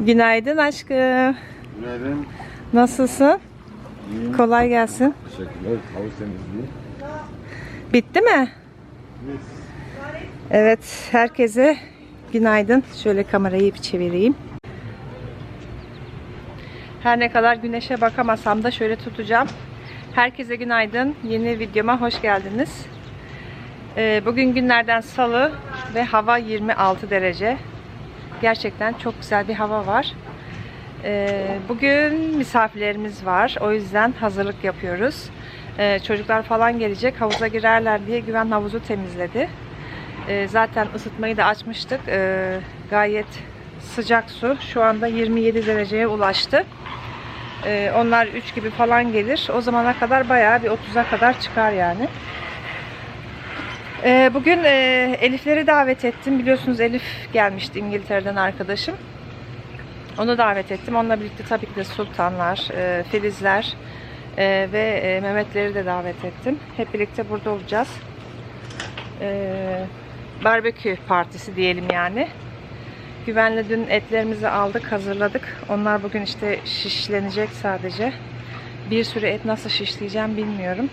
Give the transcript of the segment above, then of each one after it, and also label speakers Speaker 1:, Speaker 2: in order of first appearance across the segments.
Speaker 1: Günaydın aşkım.
Speaker 2: Günaydın.
Speaker 1: Nasılsın?
Speaker 2: İyiyim.
Speaker 1: Kolay gelsin.
Speaker 2: Teşekkürler. Havuz temizliği.
Speaker 1: Bitti mi? Evet, herkese günaydın. Şöyle kamerayı bir çevireyim. Her ne kadar güneşe bakamasam da şöyle tutacağım. Herkese günaydın. Yeni videoma hoş geldiniz. Ee, bugün günlerden salı ve hava 26 derece. Gerçekten çok güzel bir hava var. Ee, bugün misafirlerimiz var. O yüzden hazırlık yapıyoruz. Ee, çocuklar falan gelecek. Havuza girerler diye güven havuzu temizledi. Ee, zaten ısıtmayı da açmıştık. Gayet sıcak su. Şu anda 27 dereceye ulaştı. Onlar 3 gibi falan gelir. O zamana kadar bayağı bir 30'a kadar çıkar yani. Ee, bugün e, Elif'leri davet ettim. Biliyorsunuz Elif gelmişti İngiltere'den arkadaşım. Onu davet ettim. Onunla birlikte tabii ki de Sultanlar, e, Filizler e, ve Mehmetleri de davet ettim. Hep birlikte burada olacağız. Barbekü partisi diyelim yani. Güvenle dün etlerimizi aldık, hazırladık. Onlar bugün işte şişlenecek sadece. Bir sürü et nasıl şişleyeceğim bilmiyorum.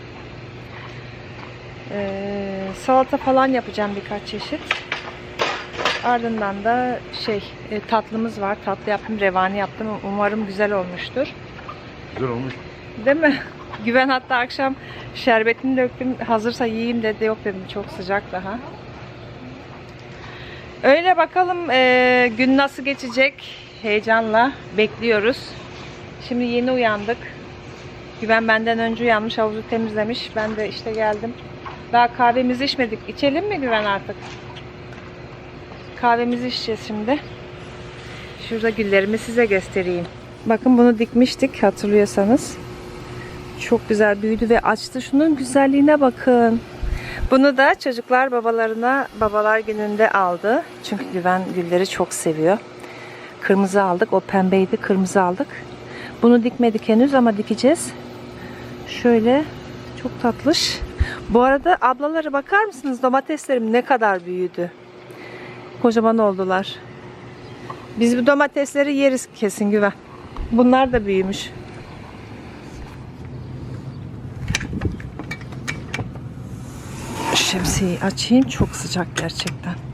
Speaker 1: E, salata falan yapacağım birkaç çeşit. Ardından da şey e, tatlımız var. Tatlı yaptım, revani yaptım. Umarım güzel olmuştur.
Speaker 2: Güzel olmuş.
Speaker 1: Değil mi? Güven hatta akşam şerbetini döktüm. Hazırsa yiyeyim dedi. Yok dedim çok sıcak daha. Öyle bakalım e, gün nasıl geçecek. Heyecanla bekliyoruz. Şimdi yeni uyandık. Güven benden önce uyanmış. Havuzu temizlemiş. Ben de işte geldim. Daha kahvemizi içmedik. İçelim mi Güven artık? Kahvemizi içeceğiz şimdi. Şurada güllerimi size göstereyim. Bakın bunu dikmiştik hatırlıyorsanız. Çok güzel büyüdü ve açtı. Şunun güzelliğine bakın. Bunu da çocuklar babalarına babalar gününde aldı. Çünkü Güven gülleri çok seviyor. Kırmızı aldık. O pembeydi. Kırmızı aldık. Bunu dikmedik henüz ama dikeceğiz. Şöyle çok tatlış. Bu arada ablaları bakar mısınız? Domateslerim ne kadar büyüdü. Kocaman oldular. Biz bu domatesleri yeriz kesin güven. Bunlar da büyümüş. Şemsiyeyi açayım. Çok sıcak gerçekten.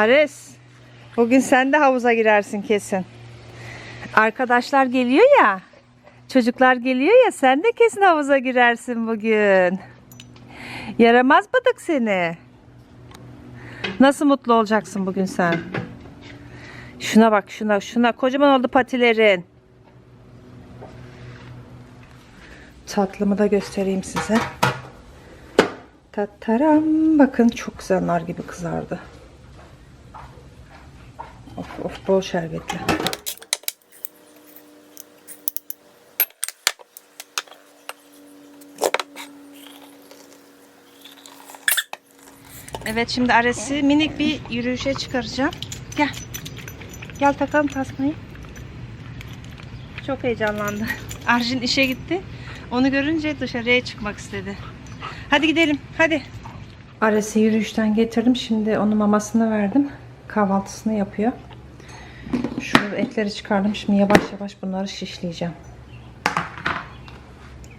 Speaker 1: Ares, bugün sen de havuza girersin kesin. Arkadaşlar geliyor ya, çocuklar geliyor ya, sen de kesin havuza girersin bugün. Yaramaz bıdık seni. Nasıl mutlu olacaksın bugün sen? Şuna bak, şuna, şuna. Kocaman oldu patilerin. Tatlımı da göstereyim size. Tataram. Bakın çok güzel nar gibi kızardı. Of bol şerbetli. Evet şimdi Ares'i minik bir yürüyüşe çıkaracağım. Gel. Gel takalım tasmayı. Çok heyecanlandı. Arjin işe gitti. Onu görünce dışarıya çıkmak istedi. Hadi gidelim. Hadi. Ares'i yürüyüşten getirdim. Şimdi onun mamasını verdim. Kahvaltısını yapıyor. Etleri çıkardım. Şimdi yavaş yavaş bunları şişleyeceğim.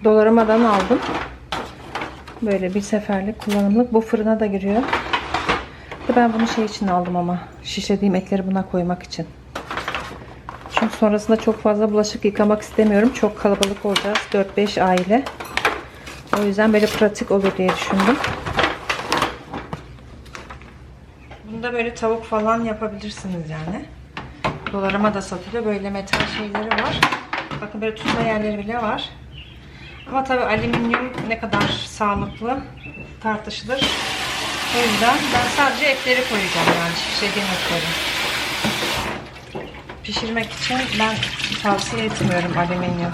Speaker 1: Dolaramadan aldım. Böyle bir seferlik kullanımlık. Bu fırına da giriyor. Ben bunu şey için aldım ama. Şişlediğim etleri buna koymak için. Çünkü sonrasında çok fazla bulaşık yıkamak istemiyorum. Çok kalabalık olacağız. 4-5 aile. O yüzden böyle pratik olur diye düşündüm. Bunda böyle tavuk falan yapabilirsiniz yani. Dolarıma da satılıyor. Böyle metal şeyleri var. Bakın böyle tutma yerleri bile var. Ama tabii alüminyum ne kadar sağlıklı tartışılır. O yüzden ben sadece etleri koyacağım yani şişirdiğim etleri. Pişirmek için ben tavsiye etmiyorum alüminyum.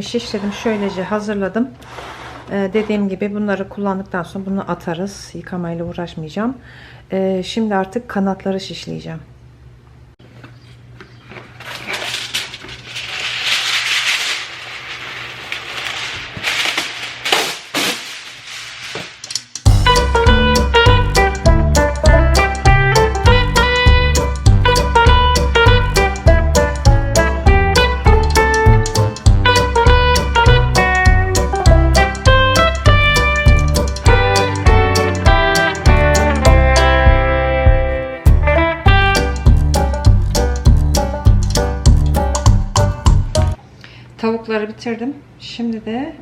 Speaker 1: Etlerimi şişledim. Şöylece hazırladım. Ee, dediğim gibi bunları kullandıktan sonra bunu atarız. Yıkamayla uğraşmayacağım. Ee, şimdi artık kanatları şişleyeceğim.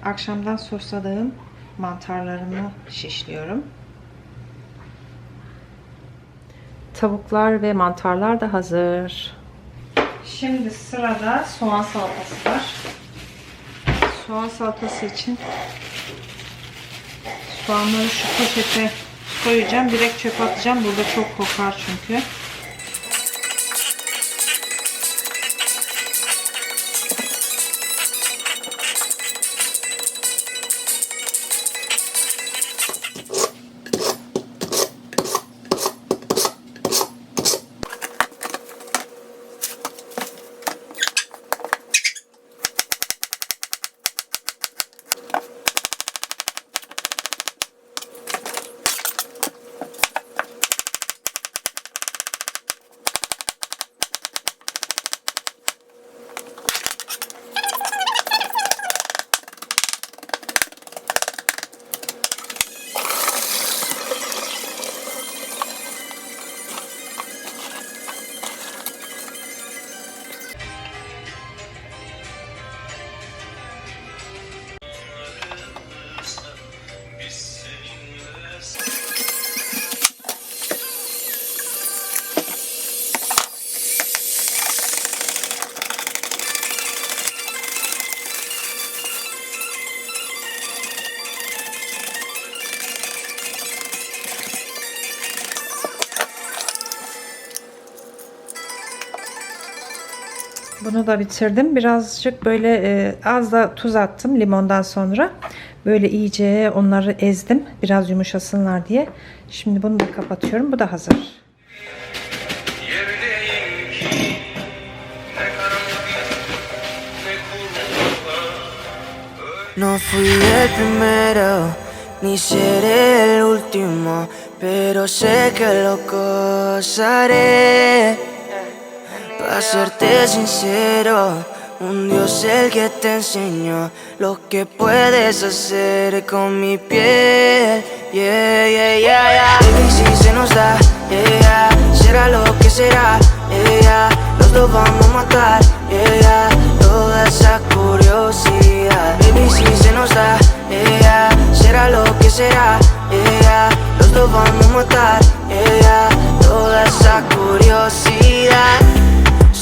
Speaker 1: Akşamdan sosladığım mantarlarımı şişliyorum. Tavuklar ve mantarlar da hazır. Şimdi sırada soğan salatası var. Soğan salatası için soğanları şu poşete koyacağım. Direkt çöpe atacağım. Burada çok kokar çünkü. Bunu da bitirdim. Birazcık böyle e, az da tuz attım limondan sonra. Böyle iyice onları ezdim. Biraz yumuşasınlar diye. Şimdi bunu da kapatıyorum. Bu da hazır.
Speaker 3: No fui el primero, ni seré el último, pero sé que lo haré. Para serte sincero, un Dios el que te enseñó lo que puedes hacer con mi piel. Yeah, yeah, yeah, yeah. Baby, si se nos da, yeah, será lo que será, yeah. Los dos vamos a matar, yeah. Toda esa curiosidad. Baby, si se nos da, yeah, será lo que será, yeah. Los dos vamos a matar, yeah, yeah. Toda esa curiosidad.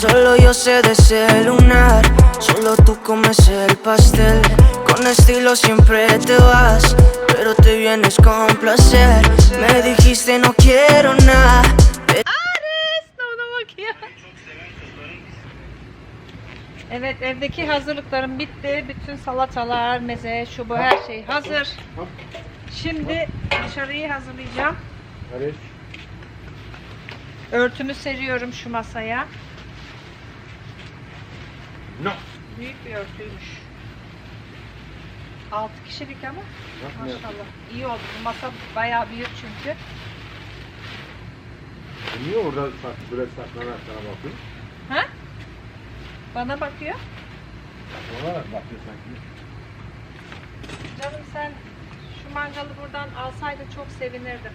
Speaker 3: Solo yo sé de ese lunar, solo tú comes el pastel. Con estilo siempre te vas, pero te vienes con placer. Me dijiste no quiero nada.
Speaker 1: Evet evdeki hazırlıklarım bitti. Bütün salatalar, meze, şu bu her şey hazır. Şimdi dışarıyı hazırlayacağım.
Speaker 2: Karış.
Speaker 1: Örtümü seriyorum şu masaya.
Speaker 2: No.
Speaker 1: Büyük bir örtüymüş. 6 kişilik ama maşallah. İyi oldu. Bu masa bayağı büyük çünkü.
Speaker 2: E Niye orada sak, böyle saklanarak sana bakıyorsun?
Speaker 1: Ha? Bana bakıyor.
Speaker 2: Da bakıyor sanki.
Speaker 1: Canım sen şu mangalı buradan alsaydın çok sevinirdim.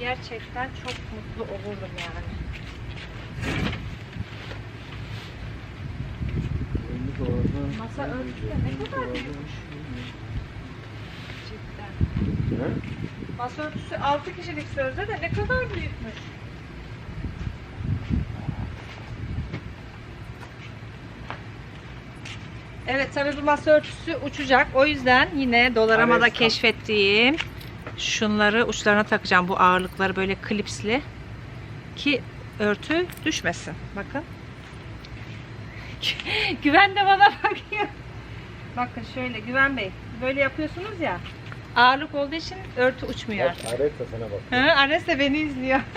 Speaker 1: Gerçekten çok mutlu olurdum yani. Masa örtüsü de ne kadar büyükmüş. Cidden.
Speaker 2: Ne?
Speaker 1: Masa örtüsü 6 kişilik sözde de ne kadar büyükmüş. Evet tabii bu masa örtüsü uçacak. O yüzden yine Dolarama'da
Speaker 2: Ares kap-
Speaker 1: keşfettiğim şunları uçlarına takacağım. Bu ağırlıkları böyle klipsli. Ki örtü düşmesin. Bakın. Güven de bana bakıyor. Bakın şöyle Güven Bey. Böyle yapıyorsunuz ya. Ağırlık olduğu için örtü uçmuyor.
Speaker 2: Bak Aret de sana bak.
Speaker 1: Hı, Ares de beni izliyor.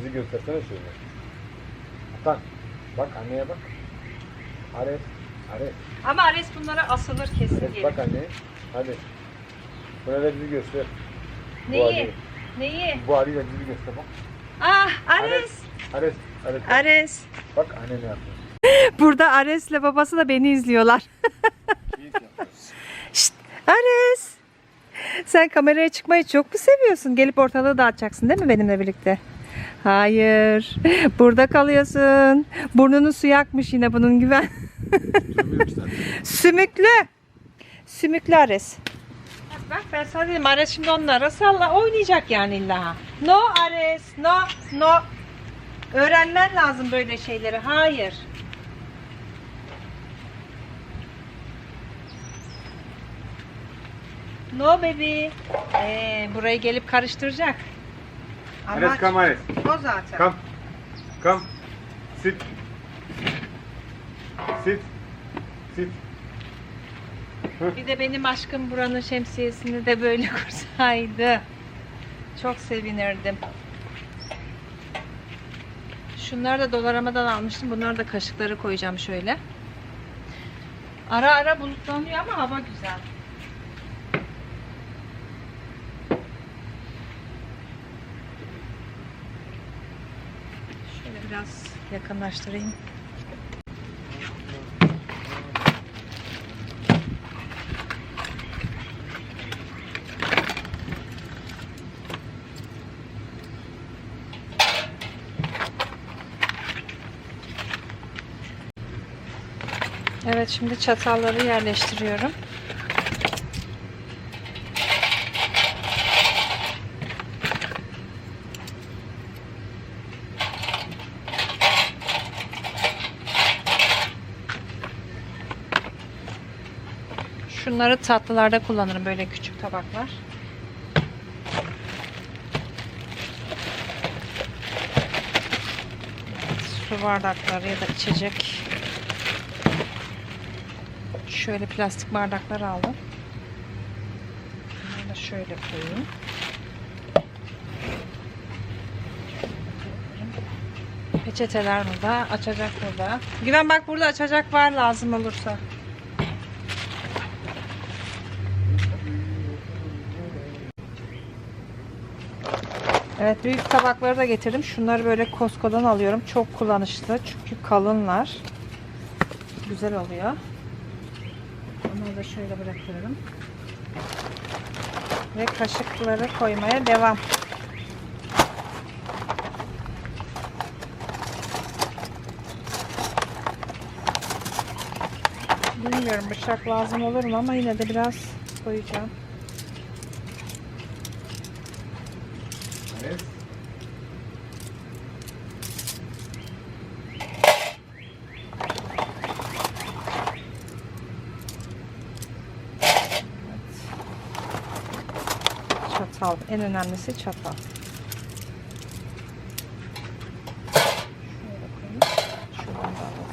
Speaker 2: Bizi göstersene şöyle. Hakan. Bak anneye bak. Aret. Aret.
Speaker 1: Ama Ares bunlara asılır kesin diye.
Speaker 2: bak anneye. Hadi. Buna da bizi göster. Bu
Speaker 1: Neyi?
Speaker 2: haliyle.
Speaker 1: Neyi?
Speaker 2: Bu haliyle bizi göster bak.
Speaker 1: Ah Ares.
Speaker 2: Ares. Ares.
Speaker 1: Ares.
Speaker 2: Bak anne ne yapıyor.
Speaker 1: Burada Ares'le babası da beni izliyorlar. Şşt, Ares. Sen kameraya çıkmayı çok mu seviyorsun? Gelip ortalığı dağıtacaksın değil mi benimle birlikte? Hayır. Burada kalıyorsun. Burnunu su yakmış yine bunun güven. Sümüklü. Sümüklü Ares. Bak, bak ben sana dedim Ares şimdi onlara salla oynayacak yani illa. No Ares. No. No. Öğrenmen lazım böyle şeyleri. Hayır. No baby. Ee, burayı gelip karıştıracak.
Speaker 2: Ares come Ares.
Speaker 1: o zaten.
Speaker 2: Come. Come. Sit. Sit. Sit.
Speaker 1: Bir de benim aşkım buranın şemsiyesini de böyle kursaydı. Çok sevinirdim. Şunları da dolaramadan almıştım. Bunları da kaşıkları koyacağım şöyle. Ara ara bulutlanıyor ama hava güzel. Şöyle biraz yakınlaştırayım. Şimdi çatalları yerleştiriyorum. Şunları tatlılarda kullanırım böyle küçük tabaklar. Su bardakları ya da içecek Şöyle plastik bardaklar aldım. Bunları da şöyle koyayım. Peçeteler burada, açacak burada. Güven bak burada açacak var lazım olursa. Evet büyük tabakları da getirdim. Şunları böyle Costco'dan alıyorum. Çok kullanışlı çünkü kalınlar. Güzel oluyor. Onları da şöyle bırakıyorum. Ve kaşıkları koymaya devam. Bilmiyorum bıçak lazım olur mu ama yine de biraz koyacağım.
Speaker 2: Ares.
Speaker 1: Çatal. En önemlisi çatal. Şöyle koyayım. Şuradan da alalım.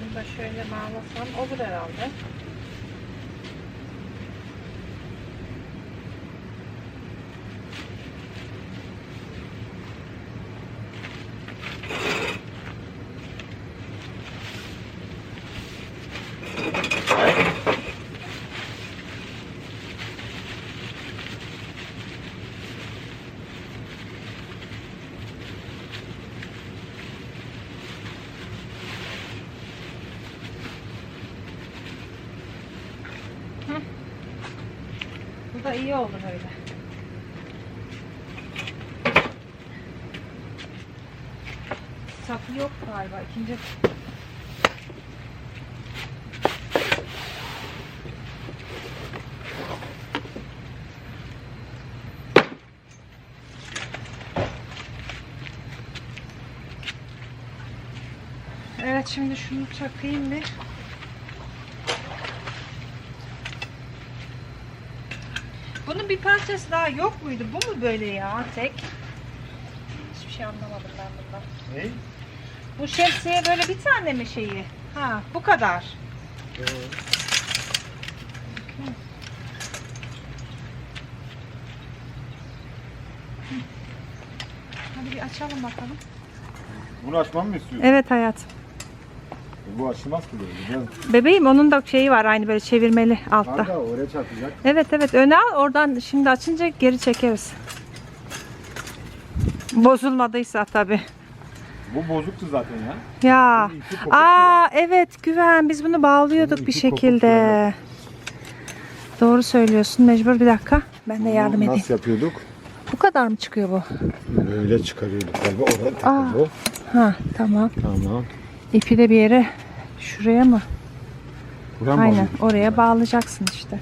Speaker 1: Bunu şöyle bağlasam olur herhalde. Da iyi oldu böyle. takı yok galiba. İkinci Evet şimdi şunu takayım bir. Bunun bir parçası daha yok muydu? Bu mu böyle ya tek? Hiçbir şey anlamadım ben bundan.
Speaker 2: Ne?
Speaker 1: Bu şemsiye böyle bir tane mi şeyi? Ha bu kadar. Hadi bir açalım bakalım.
Speaker 2: Bunu açmamı mı istiyorsun?
Speaker 1: Evet hayatım.
Speaker 2: Bu açılmaz ki böyle. Gel.
Speaker 1: Bebeğim onun da şeyi var aynı böyle çevirmeli altta.
Speaker 2: Kanka oraya çarpacak.
Speaker 1: Evet evet öne al oradan şimdi açınca geri çekeriz. Bozulmadıysa tabi.
Speaker 2: Bu bozuktu zaten ya.
Speaker 1: Ya. Aa evet güven biz bunu bağlıyorduk
Speaker 2: Bunun
Speaker 1: bir şekilde. Doğru söylüyorsun mecbur bir dakika. Ben de yardım
Speaker 2: Bunu
Speaker 1: edeyim.
Speaker 2: Nasıl yapıyorduk?
Speaker 1: Bu kadar mı çıkıyor bu?
Speaker 2: Böyle çıkarıyorduk galiba. Oraya takıldı.
Speaker 1: Ha tamam.
Speaker 2: Tamam.
Speaker 1: İpi de bir yere şuraya mı?
Speaker 2: Buram
Speaker 1: Aynen oraya bağlayacaksın işte.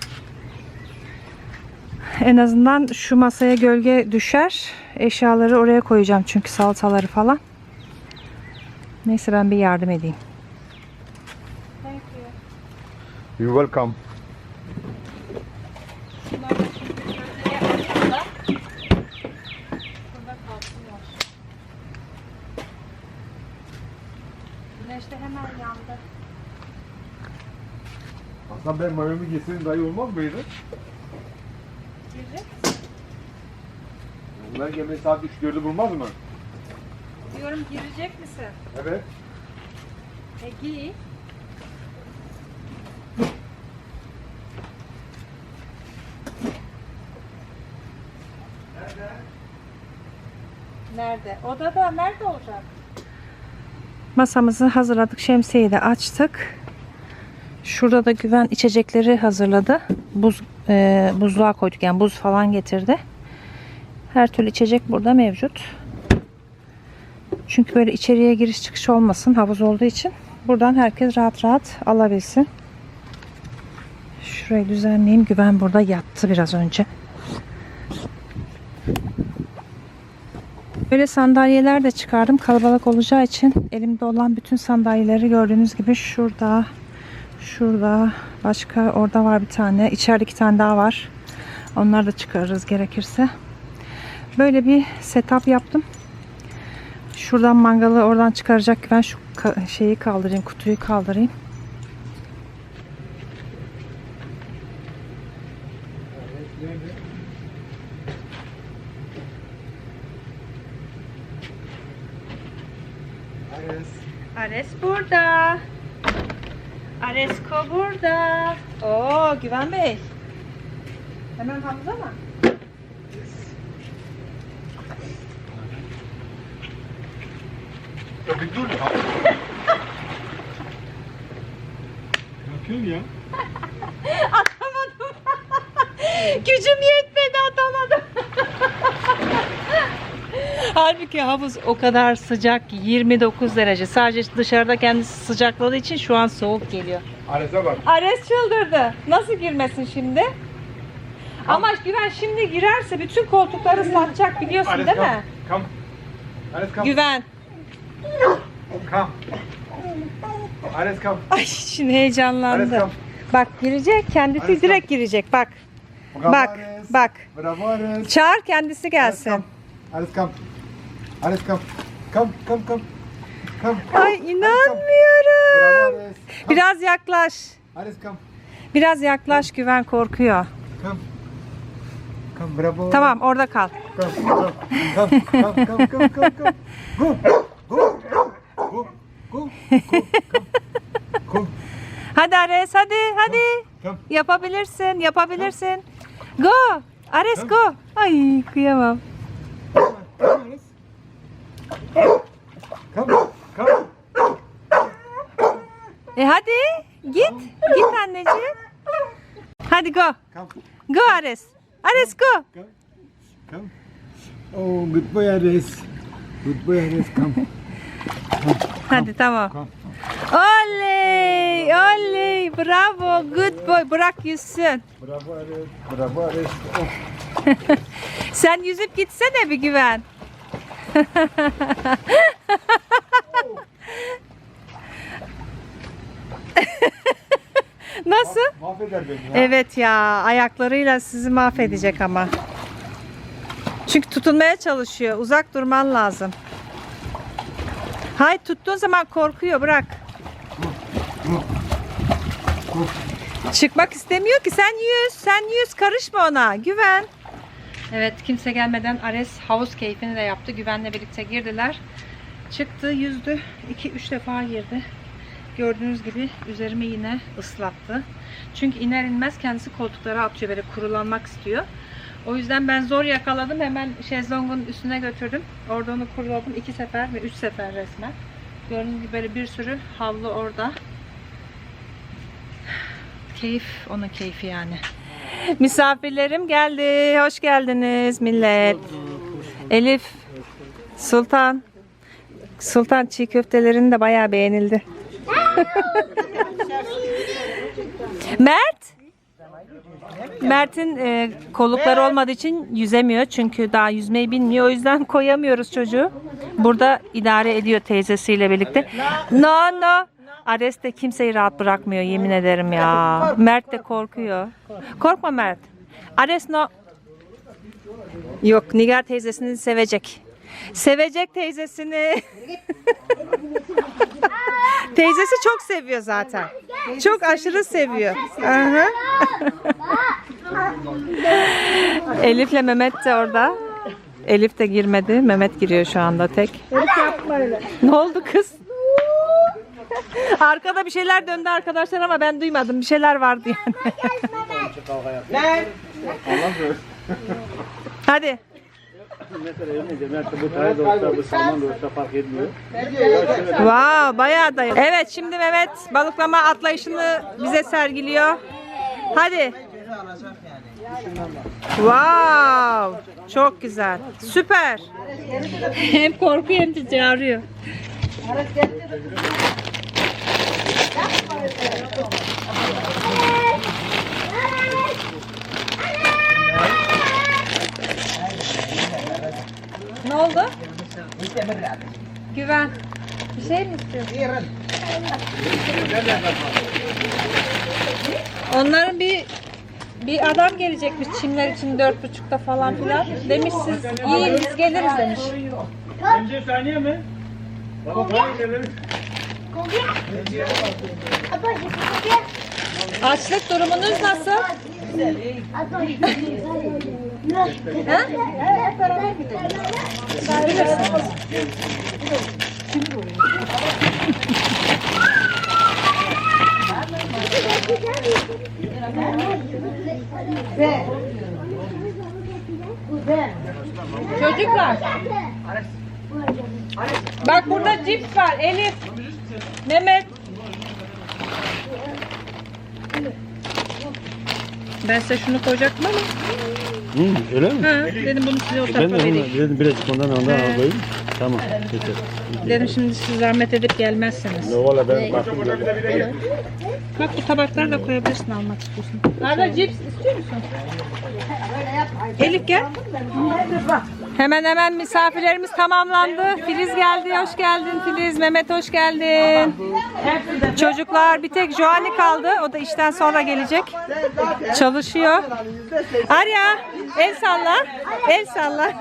Speaker 1: En azından şu masaya gölge düşer. Eşyaları oraya koyacağım çünkü salataları falan. Neyse ben bir yardım edeyim.
Speaker 2: You welcome. Aslında ben mayomu giysem daha iyi olmaz mıydı?
Speaker 1: Girecek
Speaker 2: Bunlar gelmeyi saat 3-4'ü bulmaz mı?
Speaker 1: Diyorum girecek misin?
Speaker 2: Evet.
Speaker 1: E giy. Nerede? Odada nerede olacak? Masamızı hazırladık. Şemsiyeyi de açtık. Şurada da güven içecekleri hazırladı. Buz e, buzluğa koyduk yani buz falan getirdi. Her türlü içecek burada mevcut. Çünkü böyle içeriye giriş çıkış olmasın havuz olduğu için. Buradan herkes rahat rahat alabilsin. Şurayı düzenleyeyim. Güven burada yattı biraz önce. Böyle sandalyeler de çıkardım. Kalabalık olacağı için elimde olan bütün sandalyeleri gördüğünüz gibi şurada, şurada, başka orada var bir tane. İçeride iki tane daha var. Onları da çıkarırız gerekirse. Böyle bir setup yaptım. Şuradan mangalı oradan çıkaracak. Ben şu şeyi kaldırayım, kutuyu kaldırayım. Ares burada. Aresko burada. Oo Güven Bey. Hemen havuza mı?
Speaker 2: Ya bir dur ya. ne yapıyorsun ya?
Speaker 1: Atamadım. Gücüm yetmedi atamadım. Halbuki havuz o kadar sıcak 29 derece. Sadece dışarıda kendisi sıcakladığı için şu an soğuk geliyor.
Speaker 2: Ares'e bak.
Speaker 1: Ares çıldırdı. Nasıl girmesin şimdi? Ama Güven şimdi girerse bütün koltukları ıslatacak biliyorsun
Speaker 2: Ares
Speaker 1: değil mi?
Speaker 2: Come. Ares come.
Speaker 1: Güven.
Speaker 2: Come. Ares come.
Speaker 1: Ay şimdi
Speaker 2: Ares
Speaker 1: heyecanlandı.
Speaker 2: come.
Speaker 1: Bak girecek kendisi
Speaker 2: Ares
Speaker 1: direkt girecek bak.
Speaker 2: Bravo
Speaker 1: Bak
Speaker 2: Ares.
Speaker 1: bak.
Speaker 2: Bravo Ares.
Speaker 1: Çağır kendisi
Speaker 2: Ares
Speaker 1: gelsin.
Speaker 2: come. Ares come. Ares come. Come come come. Come.
Speaker 1: Ay
Speaker 2: Ares
Speaker 1: inanmıyorum.
Speaker 2: Bravo Ares. Come.
Speaker 1: Biraz yaklaş.
Speaker 2: Ares come.
Speaker 1: Biraz yaklaş güven korkuyor.
Speaker 2: Come. Come bravo.
Speaker 1: Tamam orada kal.
Speaker 2: Come, come, come, come, come, come, come, come. Go, go, go, go, go, come,
Speaker 1: Hadi Ares hadi hadi.
Speaker 2: come.
Speaker 1: Yapabilirsin yapabilirsin. Go. Ares go. Ay kıyamam.
Speaker 2: Come, come, come.
Speaker 1: E hadi git. Git anneciğim. Hadi go.
Speaker 2: Come,
Speaker 1: Go Ares. Ares go.
Speaker 2: come, come. Oh, good boy, Ares. Good boy, Ares. Come,
Speaker 1: Hadi tamam. Oley! Oley! Bravo! Good boy. Bırak yüzsün.
Speaker 2: Bravo Ares. Bravo Ares. Oh.
Speaker 1: Sen yüzüp gitsene bir güven. Nasıl?
Speaker 2: Mahveder beni ya.
Speaker 1: Evet ya ayaklarıyla sizi mahvedecek ama. Çünkü tutunmaya çalışıyor. Uzak durman lazım. Hay tuttuğun zaman korkuyor bırak. Çıkmak istemiyor ki sen yüz sen yüz karışma ona güven. Evet kimse gelmeden Ares havuz keyfini de yaptı. Güvenle birlikte girdiler. Çıktı yüzdü. 2-3 defa girdi. Gördüğünüz gibi üzerimi yine ıslattı. Çünkü iner inmez kendisi koltuklara atıyor böyle kurulanmak istiyor. O yüzden ben zor yakaladım. Hemen şezlongun üstüne götürdüm. Orada onu kuruladım. iki sefer ve üç sefer resmen. Gördüğünüz gibi böyle bir sürü havlu orada. Keyif onun keyfi yani. Misafirlerim geldi. Hoş geldiniz millet. Elif, Sultan. Sultan çiğ köftelerin de bayağı beğenildi. Mert. Mert'in e, kollukları olmadığı için yüzemiyor. Çünkü daha yüzmeyi bilmiyor. O yüzden koyamıyoruz çocuğu. Burada idare ediyor teyzesiyle birlikte. No no. Ares de kimseyi rahat bırakmıyor yemin ederim ya. Mert de korkuyor. Korkma Mert. Ares no. Yok Nigar teyzesini sevecek. Sevecek teyzesini. Teyzesi çok seviyor zaten. Çok aşırı seviyor. Aha. Elif'le Mehmet de orada. Elif de girmedi. Mehmet giriyor şu anda tek. Ne oldu kız? Arkada bir şeyler döndü arkadaşlar ama ben duymadım. Bir şeyler vardı yani. Hadi. Wow, bayağı da. Evet, şimdi Mehmet balıklama atlayışını bize sergiliyor. Hadi. Wow, çok güzel. Süper. hem korkuyor hem de çağırıyor. Ne oldu? Güven. Bir şey mi istiyorsun? Onların bir bir adam gelecekmiş çimler için dört buçukta falan filan. Demiş siz yiyin biz geliriz demiş.
Speaker 4: Önce saniye mi? Baba.
Speaker 1: Açlık durumunuz nasıl? Çocuklar. Bak burada cips var. Elif. Mehmet. Ben size şunu koyacaktım ama.
Speaker 5: Hı, öyle mi?
Speaker 1: Ha, dedim bunu size o
Speaker 5: Ben
Speaker 1: tarafa
Speaker 5: de
Speaker 1: vereyim.
Speaker 5: onu dedim birazcık ondan ondan
Speaker 1: He.
Speaker 5: alayım. Tamam. Yeter.
Speaker 1: Dedim şimdi siz zahmet edip gelmezseniz.
Speaker 5: Ne valla ben baktım.
Speaker 1: Bak bu tabakları da koyabilirsin almak istiyorsun. Arda cips istiyor musun? Elif gel. Hemen hemen misafirlerimiz tamamlandı. Filiz geldi. Hoş geldin Filiz. Mehmet hoş geldin. Çocuklar bir tek Joani kaldı. O da işten sonra gelecek. Çalışıyor. Arya el salla. El salla.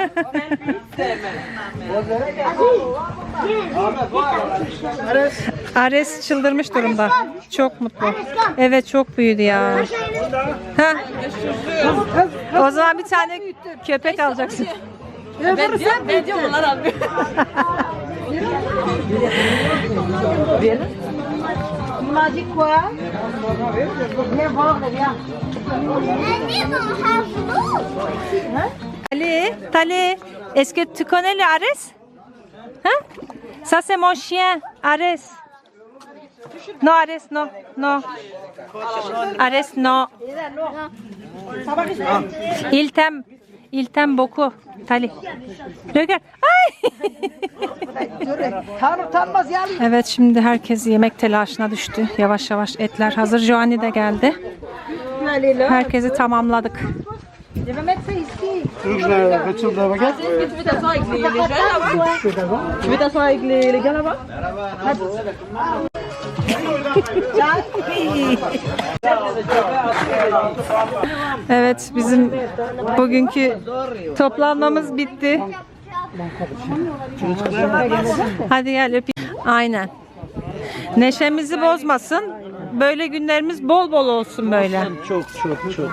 Speaker 1: Ares çıldırmış durumda. Çok mutlu. Evet çok büyüdü ya. Ha. O zaman bir tane köpek alacaksın. Tali, Tali, est-ce que tu connais le Ares? Hein? Ça c'est mon chien, Ares. Non, Ares, non, non. Ares, non. Il t'aime. İlten boku. Tali. Döker. Ay.
Speaker 6: Tanrı tanmaz.
Speaker 1: Evet şimdi herkes yemek telaşına düştü. Yavaş yavaş etler hazır. Joanny de geldi. Herkesi tamamladık.
Speaker 2: Różne wycudne bagiety.
Speaker 6: Tu veux t'asseoir avec les, les gars là-bas
Speaker 1: Evet bizim bugünkü toplanmamız bitti. Hadi gel öpeyim. Aynen. Neşemizi bozmasın. Böyle günlerimiz bol bol olsun böyle.
Speaker 5: Çok çok çok çok.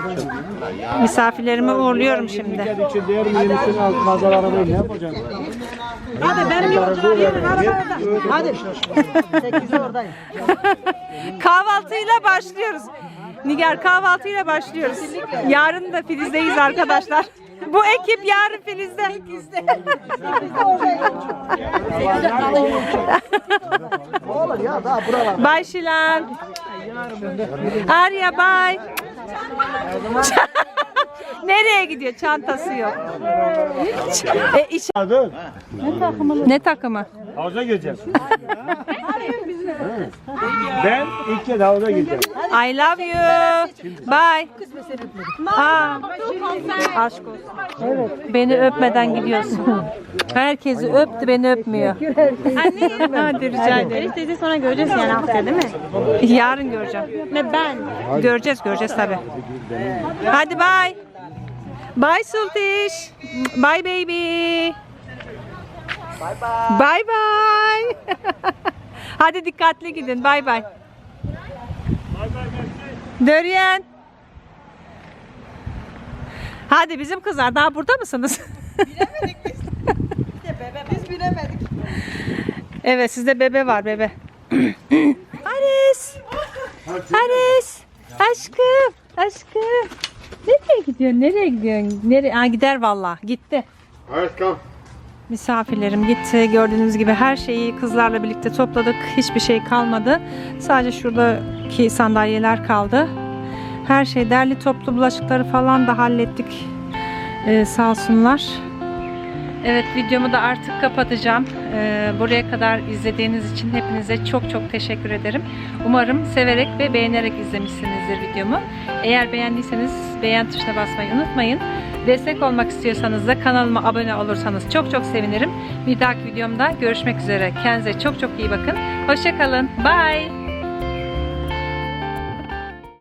Speaker 1: Misafirlerimi uğurluyorum şimdi.
Speaker 5: için diğer yenisini al. Nazar arabayı ne yapacaksın?
Speaker 6: Hadi benim arabada. Hadi. 8'de oradayım.
Speaker 1: Kahvaltıyla başlıyoruz. Nigar kahvaltıyla başlıyoruz. Yarın da Filiz'deyiz arkadaşlar. Bu ekip yarın Filiz'de.
Speaker 6: Olur ya daha buralar.
Speaker 1: Bay Şilan. Arya bay. Nereye gidiyor? Çantası yok. E, iş...
Speaker 4: Dur.
Speaker 1: Ne takımı?
Speaker 4: Havuza gireceğiz. ben ilk kez havuza gireceğim.
Speaker 1: I love you. Bye. Aa, aşk olsun. Beni öpmeden gidiyorsun. Herkesi öptü beni öpmüyor. Hadi rica ederim.
Speaker 7: teyze sonra göreceğiz yani haftaya değil mi?
Speaker 1: Yarın göreceğim.
Speaker 7: Ve ben.
Speaker 1: Göreceğiz göreceğiz tabi. Hadi bye. Bye Sultiş. Bye baby. Bye bye. Hadi dikkatli gidin. Bye bye. Döryen. Hadi bizim kızlar daha burada mısınız?
Speaker 6: Biz bilemedik.
Speaker 1: Evet sizde bebe var bebe. Ares. Ares. Aşkım. Aşkım. Nereye gidiyorsun? Nereye gidiyorsun? Nereye? Aa, gider valla. Gitti.
Speaker 2: Evet kam.
Speaker 1: Misafirlerim gitti. Gördüğünüz gibi her şeyi kızlarla birlikte topladık. Hiçbir şey kalmadı. Sadece şuradaki sandalyeler kaldı. Her şey derli toplu bulaşıkları falan da hallettik. Ee, sağ olsunlar. Evet videomu da artık kapatacağım. Ee, buraya kadar izlediğiniz için hepinize çok çok teşekkür ederim. Umarım severek ve beğenerek izlemişsinizdir videomu. Eğer beğendiyseniz beğen tuşuna basmayı unutmayın. Destek olmak istiyorsanız da kanalıma abone olursanız çok çok sevinirim. Bir dahaki videomda görüşmek üzere. Kendinize çok çok iyi bakın. Hoşçakalın. Bye.